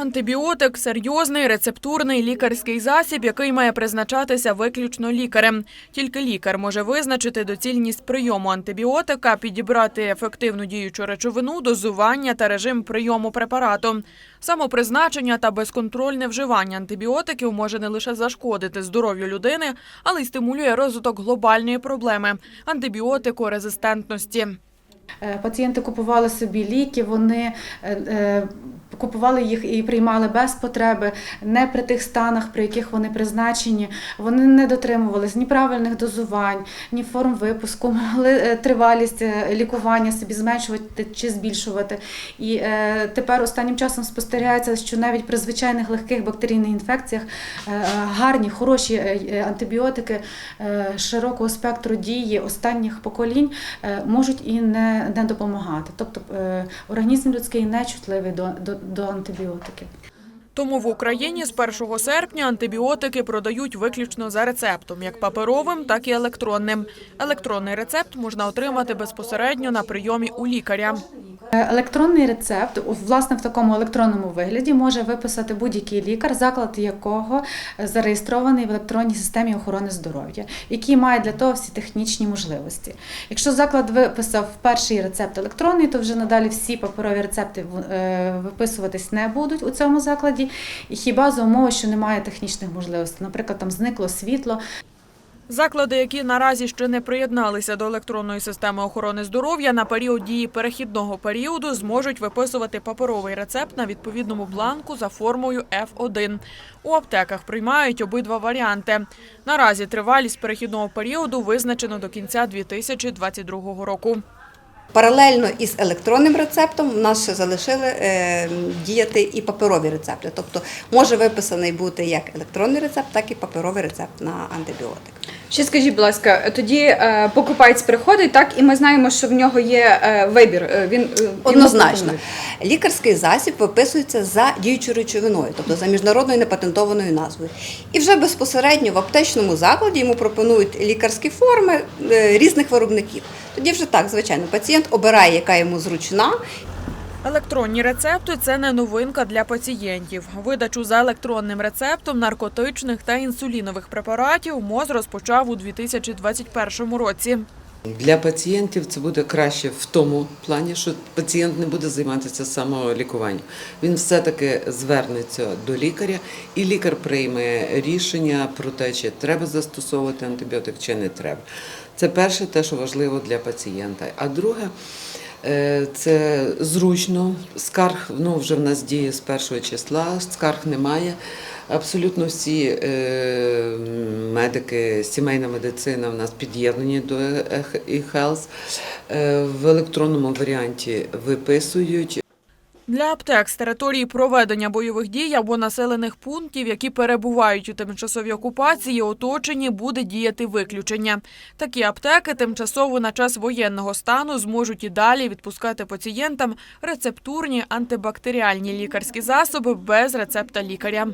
Антибіотик серйозний рецептурний лікарський засіб, який має призначатися виключно лікарем. Тільки лікар може визначити доцільність прийому антибіотика, підібрати ефективну діючу речовину, дозування та режим прийому препарату. Самопризначення та безконтрольне вживання антибіотиків може не лише зашкодити здоров'ю людини, але й стимулює розвиток глобальної проблеми антибіотикорезистентності. Е, Пацієнти купували собі ліки, вони е, е, купували їх і приймали без потреби, не при тих станах, при яких вони призначені. Вони не дотримувались ні правильних дозувань, ні форм випуску, могли тривалість лікування собі зменшувати чи збільшувати. І тепер останнім часом спостерігається, що навіть при звичайних легких бактерійних інфекціях гарні, хороші антибіотики широкого спектру дії останніх поколінь можуть і не, не допомагати. Тобто е, організм людський не чутливий до, до, до антибіотиків. Тому в Україні з 1 серпня антибіотики продають виключно за рецептом, як паперовим, так і електронним. Електронний рецепт можна отримати безпосередньо на прийомі у лікаря. Е, Електронний рецепт, власне, в такому електронному вигляді може виписати будь-який лікар, заклад якого е, зареєстрований в електронній системі охорони здоров'я, який має для того всі технічні можливості. Якщо заклад виписав перший рецепт електронний, то вже надалі всі паперові рецепти е, виписуватись не будуть у цьому закладі. І хіба за умови, що немає технічних можливостей, наприклад, там зникло світло, Заклади, які наразі ще не приєдналися до електронної системи охорони здоров'я, на період дії перехідного періоду зможуть виписувати паперовий рецепт на відповідному бланку за формою F1. У аптеках приймають обидва варіанти. Наразі тривалість перехідного періоду визначено до кінця 2022 року. Паралельно із електронним рецептом в нас ще залишили е, діяти і паперові рецепти. Тобто може виписаний бути як електронний рецепт, так і паперовий рецепт на антибіотик. Ще скажіть, будь ласка, тоді е, покупець приходить, так, і ми знаємо, що в нього є е, вибір. Е, Він е, Однозначно, лікарський засіб виписується за діючою речовиною, тобто за міжнародною непатентованою назвою. І вже безпосередньо в аптечному закладі йому пропонують лікарські форми е, різних виробників. Тоді вже так, звичайно, пацієнт обирає, яка йому зручна, Електронні рецепти це не новинка для пацієнтів. Видачу за електронним рецептом наркотичних та інсулінових препаратів МОЗ розпочав у 2021 році. Для пацієнтів це буде краще в тому плані, що пацієнт не буде займатися самолікуванням. Він все-таки звернеться до лікаря, і лікар прийме рішення про те, чи треба застосовувати антибіотик, чи не треба. Це перше, те, що важливо для пацієнта. А друге, це зручно. Скарг ну, вже в нас діє з першого числа, скарг немає. Абсолютно всі е, медики, сімейна медицина в нас під'єднані до e-health. Е, в електронному варіанті виписують. Для аптек з території проведення бойових дій або населених пунктів, які перебувають у тимчасовій окупації, оточені буде діяти виключення. Такі аптеки тимчасово на час воєнного стану зможуть і далі відпускати пацієнтам рецептурні антибактеріальні лікарські засоби без рецепта лікаря.